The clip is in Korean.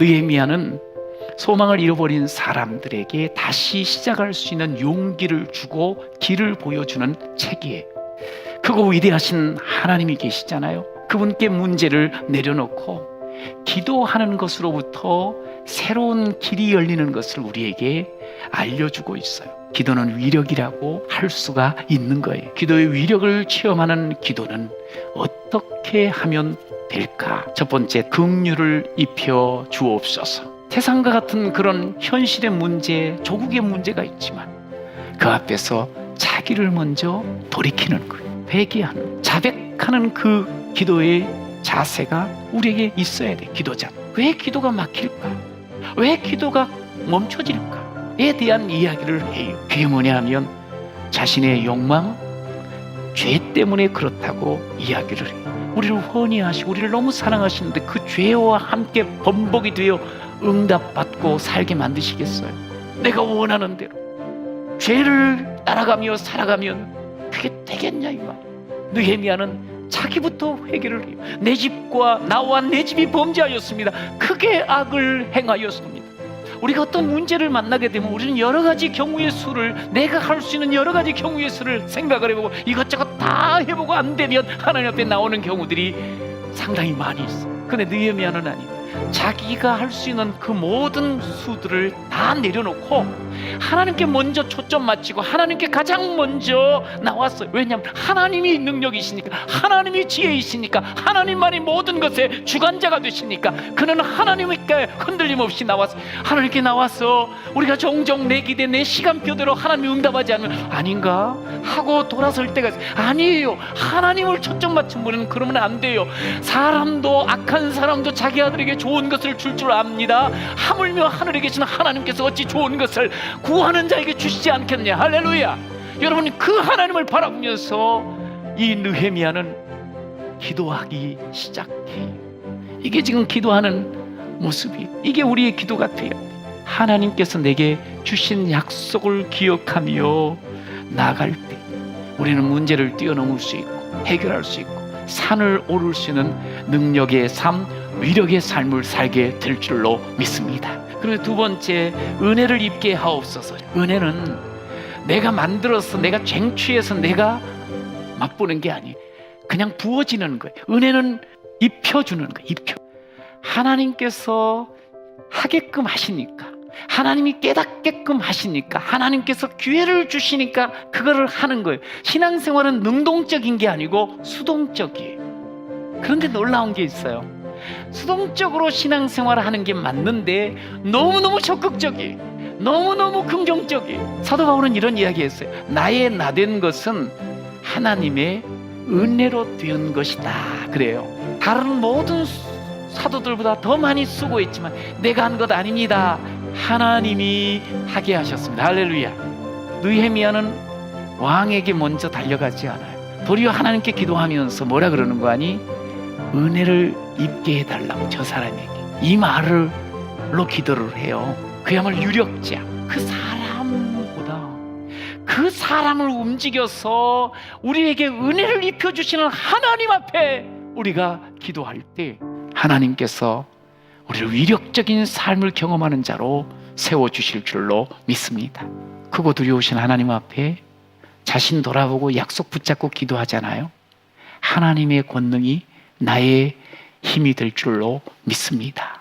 느헤미야는 소망을 잃어버린 사람들에게 다시 시작할 수 있는 용기를 주고 길을 보여주는 책이에요. 그거 위대하신 하나님이 계시잖아요. 그분께 문제를 내려놓고 기도하는 것으로부터 새로운 길이 열리는 것을 우리에게 알려주고 있어요. 기도는 위력이라고 할 수가 있는 거예요. 기도의 위력을 체험하는 기도는 어떻게 하면 될까? 첫 번째, 긍휼을 입혀 주옵소서. 세상과 같은 그런 현실의 문제, 조국의 문제가 있지만 그 앞에서 자기를 먼저 돌이키는 거예요. 회개하는, 자백하는 그 기도의 자세가 우리에게 있어야 돼. 기도자. 왜 기도가 막힐까? 왜 기도가 멈춰질까?에 대한 이야기를 해요. 그게 뭐냐 하면 자신의 욕망, 죄 때문에 그렇다고 이야기를 해요. 우리를 훤히 하시고 우리를 너무 사랑하시는데 그 죄와 함께 번복이 되어 응답받고 살게 만드시겠어요? 내가 원하는 대로 죄를 따라가며 살아가면 그게 되겠냐 이거. 느헤미야는 자기부터 회개를 해요. 내 집과 나와 내 집이 범죄하였습니다. 크게 악을 행하였습니다. 우리가 어떤 문제를 만나게 되면 우리는 여러 가지 경우의 수를 내가 할 수 있는 여러 가지 경우의 수를 생각을 해보고 이것저것 다 해보고 안 되면 하나님 앞에 나오는 경우들이 상당히 많이 있어. 근데 느헤미야는 아니에요. 자기가 할 수 있는 그 모든 수들을 다 내려놓고 하나님께 먼저 초점 맞추고 하나님께 가장 먼저 나왔어요. 왜냐하면 하나님이 능력이시니까 하나님이 지혜이시니까 하나님만이 모든 것의 주관자가 되시니까 그는 하나님께 흔들림 없이 나왔어. 하나님께 나와서 우리가 종종 내 기대 내 시간표대로 하나님이 응답하지 않으면 아닌가 하고 돌아설 때가 있어요. 아니에요. 하나님을 초점 맞춘 분은 그러면 안 돼요. 사람도 악한 사람도 자기 아들에게 좋은 것을 줄줄 압니다. 하물며 하늘에 계신 하나님께서 어찌 좋은 것을 구하는 자에게 주시지 않겠냐. 할렐루야. 여러분 그 하나님을 바라보면서 이 느헤미야는 기도하기 시작해요. 이게 지금 기도하는 모습이 이게 우리의 기도 같아요. 하나님께서 내게 주신 약속을 기억하며 나갈 때 우리는 문제를 뛰어넘을 수 있고 해결할 수 있고 산을 오를 수 있는 능력의 삶, 위력의 삶을 살게 될 줄로 믿습니다. 그리고 두 번째, 은혜를 입게 하옵소서. 은혜는 내가 만들어서 내가 쟁취해서 내가 맛보는 게 아니에요. 그냥 부어지는 거예요. 은혜는 입혀주는 거예요. 입혀. 하나님께서 하게끔 하시니까. 하나님이 깨닫게끔 하시니까 하나님께서 기회를 주시니까 그거를 하는 거예요. 신앙생활은 능동적인 게 아니고 수동적이에요. 그런데 놀라운 게 있어요. 수동적으로 신앙생활을 하는 게 맞는데 너무너무 적극적이에요. 너무너무 긍정적이에요. 사도 바울은 이런 이야기 했어요. 나의 나 된 것은 하나님의 은혜로 된 것이다. 그래요. 다른 모든 사도들보다 더 많이 수고했지만 내가 한 것 아닙니다. 하나님이 하게 하셨습니다. 할렐루야. 느헤미야는 왕에게 먼저 달려가지 않아요. 도리어 하나님께 기도하면서 뭐라 그러는 거 아니? 은혜를 입게 해달라고 저 사람에게 이 말을로 기도를 해요. 그야말로 유력자 그 사람보다 그 사람을 움직여서 우리에게 은혜를 입혀주시는 하나님 앞에 우리가 기도할 때 하나님께서 우리를 위력적인 삶을 경험하는 자로 세워주실 줄로 믿습니다. 크고 두려우신 하나님 앞에 자신 돌아보고 약속 붙잡고 기도하잖아요. 하나님의 권능이 나의 힘이 될 줄로 믿습니다.